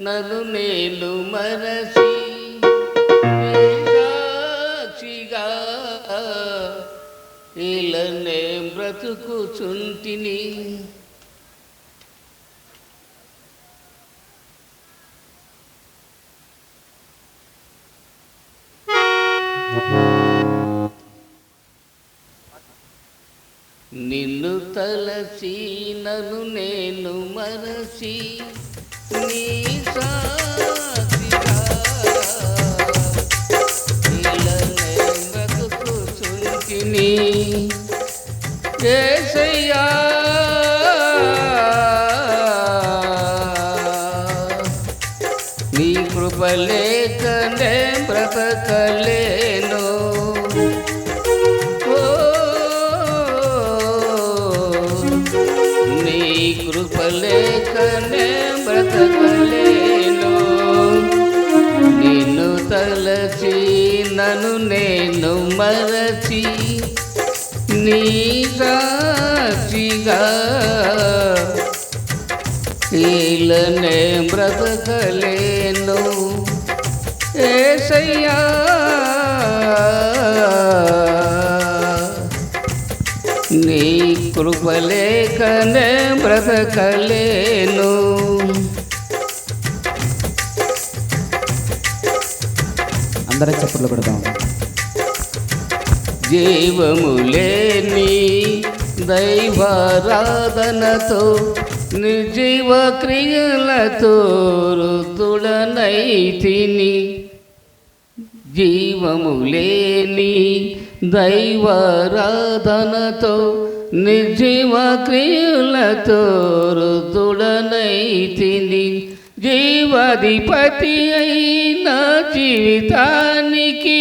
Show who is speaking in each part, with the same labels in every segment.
Speaker 1: నలు నేను మరచి సాక్షిగా ఇలనే బ్రతుకుచుంటిని. నిన్ను తలసి నన్ను నేను మరచి నీ సాక్షిగా ఏసయ్యా నీ కృప లేకనే బ్రతకలేను నీ కృప లేకనే నన్ను నేను మరచి నీ సాక్షిగా. ఈలనే బ్రతకలేను ఏసయ్యా. నీ కృపలేకనే బ్రతకలేను.
Speaker 2: అందరం చప్పట్లు పెడదాం
Speaker 1: జీవము లేని దైవారాధనతో నిర్జీవ క్రియలతో రుతుడనైతిని జీవము లేని దైవారాధనతో నిర్జీవ క్రియలతో రుతుడనైతిని జీవాధిపతి అయిన జీవితానికి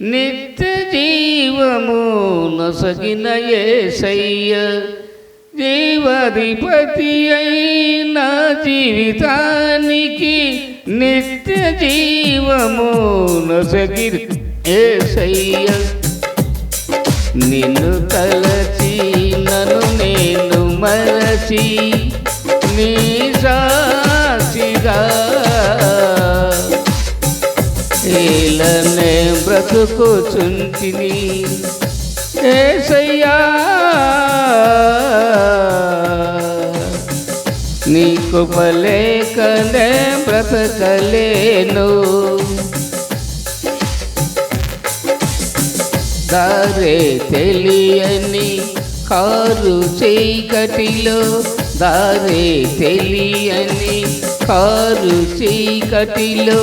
Speaker 1: నిత్య జీవము నొసగిన ఏసయ్య. జీవాధిపతి అయిన జీవితానికి నిత్య జీవము నొసగి ఏసయ్య. నిన్ను తలచి నన్ను నేను మరచి నీ నీలనే బ్రతుకుచుంటిని ఏసయ్యా నీకు పలేకనే బ్రతకలేను. దారే తెలియని కారు చీకటిలో దారే తెలియని కారు చీకటిలో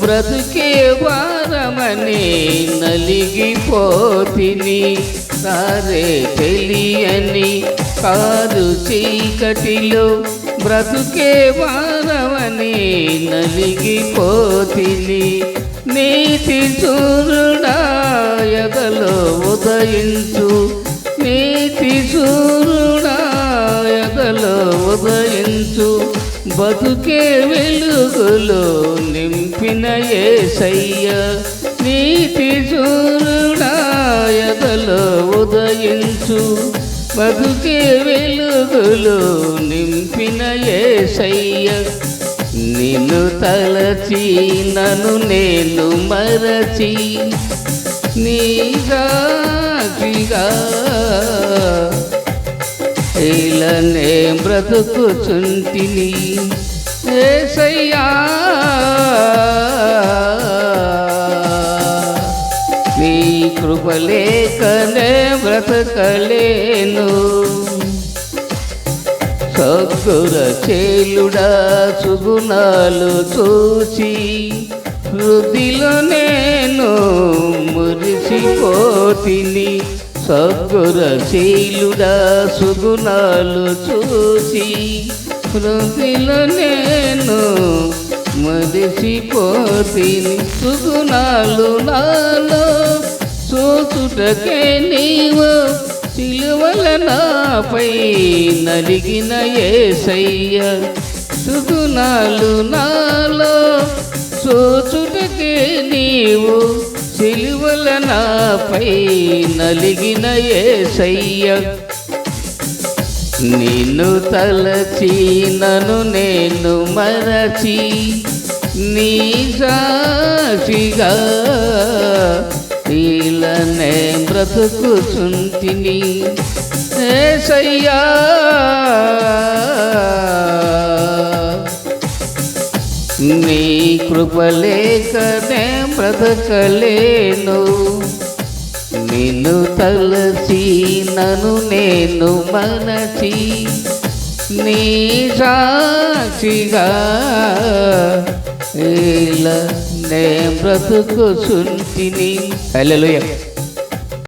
Speaker 1: బ్రతుకే వారమనే నలిగిపోతిని. సరే తెలియని కారు చీకటిలో బ్రతుకే వారమనే నలిగిపోతిని. నీతి సూర్యుడా ఎగలో ఉదయించు నీతి చూ బతుకే వెలుగులో నింపిన ఏసయ్య నీతి సూర్యుడా ఉదయించు. బతుకే వెలుగులో నింపిన ఏసయ్య నిన్ను తలచి నన్ను నేను మరచి. నీగా ఇలానే బ్రతుకుచుంటిని. ఏసయ్యా! నీ కృపలేకనే బ్రతకలేను. సగ్గుర చేలుడా సుగుణాలు చూచి హృదిలో నేను మురిసిపోతిని. సద్గురశీలుడా సుగుణాలు చూసి హృదిలో నేను మురిసిపోతిని సుగుణాలు నాలో చూచుటకే నీవు సిలువల నాపై నలిగిన ఏసయ్య. సుగుణాలు నాలో చూచుటకే నీవు సిలువల నాపై నలిగిన ఏసయ్య. నిన్ను తలచి నను నేను మరచి నీ సాక్షిగా తీలనే బ్రతుకుచుంటిని. ఏసయ్యా నీ కృపలేకనే బ్రతకలేను. నిన్ను తలసి నను నేను మనసి నీ సాక్షిగా ఇలా నే బ్రతుకు సుంటిని హలో